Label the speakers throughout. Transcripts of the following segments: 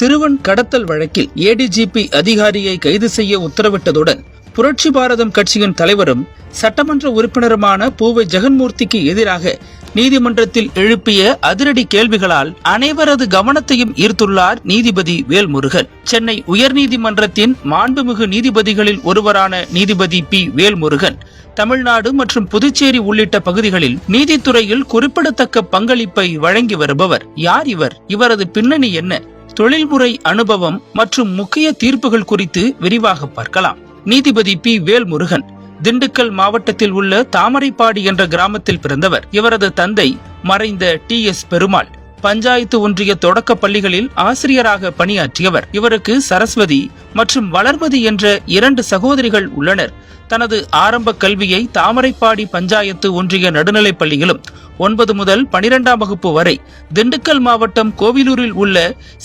Speaker 1: சிறுவன் கடத்தல் வழக்கில் ஏடிஜிபி அதிகாரியை கைது செய்ய உத்தரவிட்டதுடன் புரட்சி பாரதம் கட்சியின் தலைவரும் சட்டமன்ற உறுப்பினருமான பூவை ஜெகன்மூர்த்திக்கு எதிராக நீதிமன்றத்தில் எழுப்பிய அதிரடி கேள்விகளால் அனைவரது கவனத்தையும் ஈர்த்துள்ளார் நீதிபதி வேல்முருகன். சென்னை உயர்நீதிமன்றத்தின் மாண்புமிகு நீதிபதிகளில் ஒருவரான நீதிபதி பி. வேல்முருகன். தமிழ்நாடு மற்றும் புதுச்சேரி உள்ளிட்ட பகுதிகளில் நீதித்துறையில் குறிப்பிடத்தக்க பங்களிப்பை வழங்கி வருபவர். யார் இவர்? இவரது பின்னணி என்ன? தொழில்முறை அனுபவம் மற்றும் முக்கிய தீர்ப்புகள் குறித்து விரிவாக பார்க்கலாம். நீதிபதி பி. வேல்முருகன் திண்டுக்கல் மாவட்டத்தில் உள்ள தாமரைப்பாடி என்ற கிராமத்தில் பிறந்தவர். இவரது தந்தை மறைந்த டி. எஸ். பெருமாள். பஞ்சாயத்து ஒன்றிய தொடக்க பள்ளிகளில் ஆசிரியராக பணியாற்றியவர். இவருக்கு சரஸ்வதி மற்றும் வளர்மதி என்ற இரண்டு சகோதரிகள் உள்ளனர். தனது ஆரம்ப கல்வியை தாமரைப்பாடி பஞ்சாயத்து ஒன்றிய நடுநிலைப் பள்ளியிலும் ஒன்பது முதல் பனிரெண்டாம் வகுப்பு வரை திண்டுக்கல் மாவட்டம் கோவிலூரில் உள்ள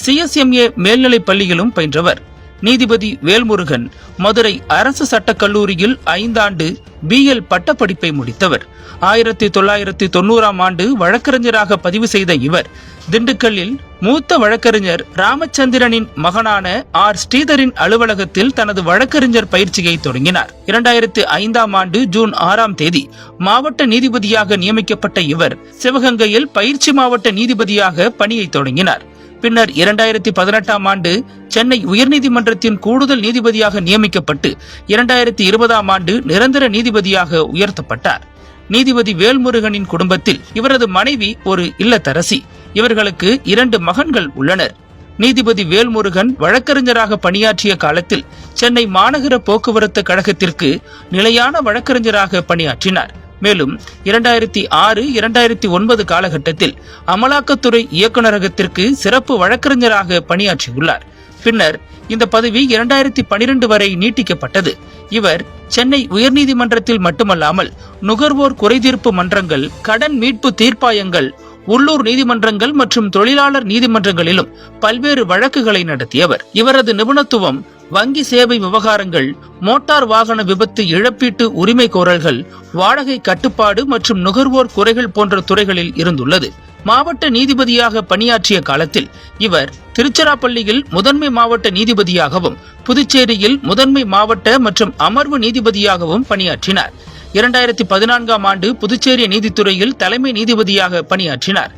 Speaker 1: சிஎஸ்எம்ஏ மேல்நிலைப் பள்ளியிலும் பயின்றவர். நீதிபதி வேல்முருகன் மதுரை அரசு சட்டக் கல்லூரியில் ஐந்தாண்டு பிஎல் பட்டப்படிப்பை முடித்தவர். ஆயிரத்தி தொள்ளாயிரத்தி தொண்ணூறாம் ஆண்டு வழக்கறிஞராக பதிவு செய்த இவர். திண்டுக்கல்லில் மூத்த வழக்கறிஞர் ராமச்சந்திரனின் மகனான ஆர். ஸ்ரீதரின் அலுவலகத்தில் தனது வழக்கறிஞர் பயிற்சியை தொடங்கினார். இரண்டாயிரத்தி ஐந்தாம் ஆண்டு ஜூன் ஆறாம் தேதி மாவட்ட நீதிபதியாக நியமிக்கப்பட்ட இவர் சிவகங்கையில் பயிற்சி மாவட்ட நீதிபதியாக பணியை தொடங்கினார். பின்னர் இரண்டாயிரத்தி பதினெட்டாம் ஆண்டு சென்னை உயர்நீதிமன்றத்தின் கூடுதல் நீதிபதியாக நியமிக்கப்பட்டு இரண்டாயிரத்தி இருபதாம் ஆண்டு நிரந்தர நீதிபதியாக உயர்த்தப்பட்டார். நீதிபதி வேல்முருகனின் குடும்பத்தில் இவரது மனைவி ஒரு இல்லத்தரசி. இவர்களுக்கு இரண்டு மகன்கள் உள்ளனர். நீதிபதி வேல்முருகன் வழக்கறிஞராக பணியாற்றிய காலத்தில் சென்னை மாநகர போக்குவரத்து கழகத்திற்கு நிலையான வழக்கறிஞராக பணியாற்றினார். மேலும் இரண்டாயிரத்தி ஆறு இரண்டாயிரத்தி ஒன்பது காலகட்டத்தில் அமலாக்கத்துறை இயக்குநரகத்திற்கு சிறப்பு வழக்கறிஞராக பணியாற்றியுள்ளார். பின்னர் இந்த பதவி இரண்டாயிரத்தி பனிரெண்டு வரை நீட்டிக்கப்பட்டது. இவர் சென்னை உயர்நீதிமன்றத்தில் மட்டுமல்லாமல் நுகர்வோர் குறைதீர்ப்பு மன்றங்கள் கடன் மீட்பு தீர்ப்பாயங்கள் உள்ளூர் நீதிமன்றங்கள் மற்றும் தொழிலாளர் நீதிமன்றங்களிலும் பல்வேறு வழக்குகளை நடத்தியவர். இவரது நிபுணத்துவம் வங்கி சேவை விவகாரங்கள் மோட்டார் வாகன விபத்து இழப்பீட்டு உரிமை கோரல்கள் வாடகை கட்டுப்பாடு மற்றும் நுகர்வோர் குறைகள் போன்ற துறைகளில் இருந்துள்ளது. மாவட்ட நீதிபதியாக பணியாற்றிய காலத்தில் இவர் திருச்சிராப்பள்ளியில் முதன்மை மாவட்ட நீதிபதியாகவும் புதுச்சேரியில் முதன்மை மாவட்ட மற்றும் அமர்வு நீதிபதியாகவும் பணியாற்றினார். இரண்டாயிரத்தி பதினான்காம் ஆண்டு புதுச்சேரி நீதித்துறையில் தலைமை நீதிபதியாக பணியாற்றினார்.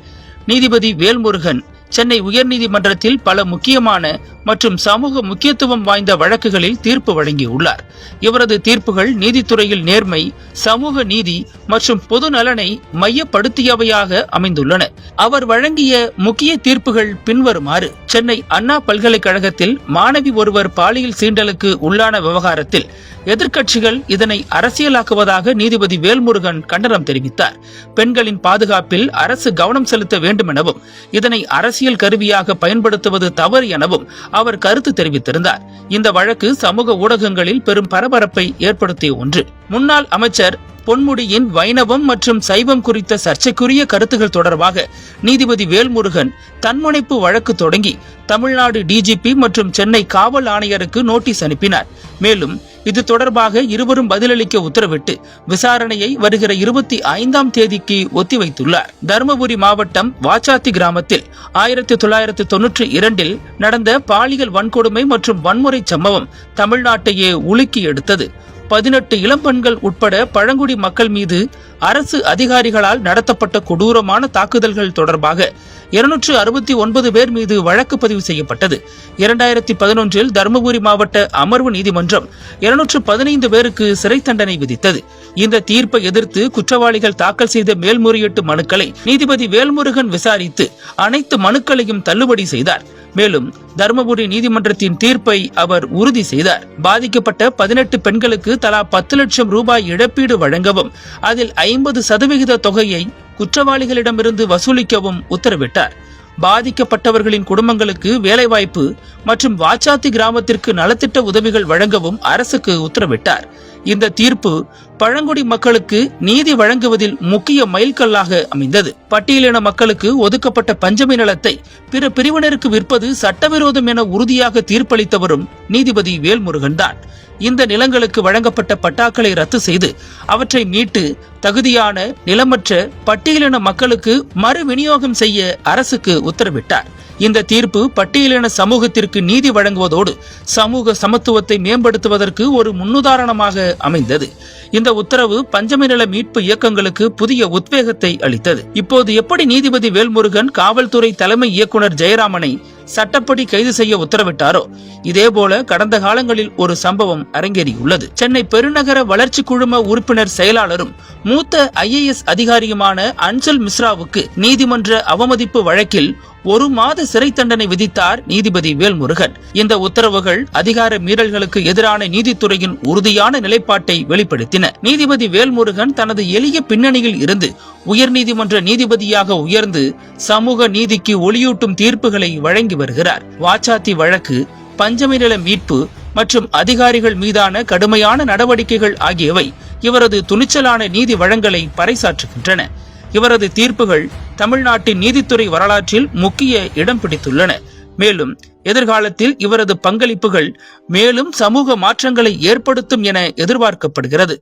Speaker 1: நீதிபதி வேல்முருகன் சென்னை உயர்நீதிமன்றத்தில் பல முக்கியமான மற்றும் சமூக முக்கியத்துவம் வாய்ந்த வழக்குகளில் தீர்ப்பு வழங்கியுள்ளார். இவரது தீர்ப்புகள் நீதித்துறையில் நேர்மை சமூக நீதி மற்றும் பொது நலனை மையப்படுத்தியவையாக அமைந்துள்ளன. அவர் வழங்கிய முக்கிய தீர்ப்புகள் பின்வருமாறு சென்னை அண்ணா பல்கலைக்கழகத்தில் மாணவி ஒருவர் பாலியல் சீண்டலுக்கு உள்ளான விவகாரத்தில் எதிர்க்கட்சிகள் இதனை அரசியலாக்குவதாக நீதிபதி வேல்முருகன் கண்டனம் தெரிவித்தார். பெண்களின் பாதுகாப்பில் அரசு கவனம் செலுத்த வேண்டும் எனவும் இதனை அரசியல் கருவியாக பயன்படுத்துவது தவறு எனவும் அவர் கருத்து தெரிவித்திருந்தார். இந்த வழக்கு சமூக ஊடகங்களில் பெரும் பரபரப்பை ஏற்படுத்திய ஒன்று. முன்னாள் அமைச்சர் பொன்முடியின் வைணவம் மற்றும் சைவம் குறித்த சர்ச்சைக்குரிய கருத்துகள் தொடர்பாக நீதிபதி வேல்முருகன் தன்முனைப்பு வழக்கு தொடங்கி தமிழ்நாடு டிஜிபி மற்றும் சென்னை காவல் ஆணையருக்கு நோட்டீஸ் அனுப்பினார். மேலும் இது தொடர்பாக இருவரும் பதிலளிக்க உத்தரவிட்டு விசாரணையை வருகிற இருபத்தி ஐந்தாம் தேதிக்கு ஒத்திவைத்துள்ளார். தருமபுரி மாவட்டம் வாச்சாத்தி கிராமத்தில் ஆயிரத்தி தொள்ளாயிரத்தி தொன்னூற்றி இரண்டில் நடந்த பாலியல் வன்கொடுமை மற்றும் வன்முறை சம்பவம் தமிழ்நாட்டையே உலுக்கி எடுத்தது. பதினெட்டு இளம்பெண்கள் உட்பட பழங்குடி மக்கள் மீது அரசு அதிகாரிகளால் நடத்தப்பட்ட கொடூரமான தாக்குதல்கள் தொடர்பாக இருநூற்று அறுபத்தி ஒன்பது பேர் மீது வழக்கு பதிவு செய்யப்பட்டது. இரண்டாயிரத்தி பதினொன்றில் தருமபுரி மாவட்ட அமர்வு நீதிமன்றம் இருநூற்று பதினைந்து பேருக்கு சிறை தண்டனை விதித்தது. இந்த தீர்ப்பை எதிர்த்து குற்றவாளிகள் தாக்கல் செய்த மேல்முறையீட்டு மனுக்களை நீதிபதி வேல்முருகன் விசாரித்து அனைத்து மனுக்களையும் தள்ளுபடி செய்தார். மேலும் தருமபுரி நீதிமன்றத்தின் தீர்ப்பை அவர் உறுதி செய்தார். பாதிக்கப்பட்ட பதினெட்டு பெண்களுக்கு தலா பத்து லட்சம் ரூபாய் இழப்பீடு வழங்கவும் அதில் ஐம்பது சதவிகித தொகையை குற்றவாளிகளிடமிருந்து வசூலிக்கவும் உத்தரவிட்டார். பாதிக்கப்பட்டவர்களின் குடும்பங்களுக்கு வேலைவாய்ப்பு மற்றும் வாச்சாத்தி கிராமத்திற்கு நலத்திட்ட உதவிகள் வழங்கவும் அரசுக்கு உத்தரவிட்டார். இந்த தீர்ப்பு பழங்குடி மக்களுக்கு நீதி வழங்குவதில் முக்கிய மைல்கல்லாக அமைந்தது. பட்டியலின மக்களுக்கு ஒதுக்கப்பட்ட பஞ்சமி நிலத்தை பிற பிரிவினருக்கு விற்பது சட்டவிரோதம் என உறுதியாக தீர்ப்பளித்தவரும் நீதிபதி வேல்முருகன் தான். இந்த நிலங்களுக்கு வழங்கப்பட்ட பட்டாக்களை ரத்து செய்து அவற்றை மீட்டு தகுதியான நிலமற்ற பட்டியலின மக்களுக்கு மறு விநியோகம் செய்ய அரசுக்கு உத்தரவிட்டார். இந்த தீர்ப்பு பட்டியலின சமூகத்திற்கு நீதி வழங்குவதோடு சமூக சமத்துவத்தை மேம்படுத்துவதற்கு ஒரு முன்னுதாரணமாக அமைந்தது. இந்த உத்தரவு பஞ்சமி நில மீட்பு இயக்கங்களுக்கு புதிய உத்வேகத்தை அளித்தது. இப்போது எப்படி நீதிபதி வேல்முருகன் காவல்துறை தலைமை இயக்குனர் ஜெயராமனை சட்டப்படி கைது செய்ய உத்தரவிட்டாரோ? இதேபோல கடந்த காலங்களில் ஒரு சம்பவம் அரங்கேறியுள்ளது. சென்னை பெருநகர வளர்ச்சி குழும உறுப்பினர் செயலாளரும் மூத்த ஐஏஎஸ் அதிகாரியுமான அஞ்சல் மிஸ்ராவுக்கு நீதிமன்ற அவமதிப்பு வழக்கில் ஒரு மாத சிறை தண்டனை விதித்தார் நீதிபதி வேல்முருகன். இந்த உத்தரவுகள் அதிகார மீறல்களுக்கு எதிரான நீதித்துறையின் உறுதியான நிலைப்பாட்டை வெளிப்படுத்தின. நீதிபதி வேல்முருகன் தனது எளிய பின்னணியில் இருந்து உயர்நீதிமன்ற நீதிபதியாக உயர்ந்து சமூக நீதிக்கு ஒளியூட்டும் தீர்ப்புகளை வழங்கி வருகிறார். வாச்சாத்தி வழக்கு பஞ்சமி நில மீட்பு மற்றும் அதிகாரிகள் மீதான கடுமையான நடவடிக்கைகள் ஆகியவை இவரது துணிச்சலான நீதி வழங்கலை பறைசாற்றுகின்றன. இவரது தீர்ப்புகள் தமிழ்நாட்டின் நீதித்துறை வரலாற்றில் முக்கிய இடம் பிடித்துள்ளன. மேலும் எதிர்காலத்தில் இவரது பங்களிப்புகள் மேலும் சமூக மாற்றங்களை ஏற்படுத்தும் என எதிர்பார்க்கப்படுகிறது.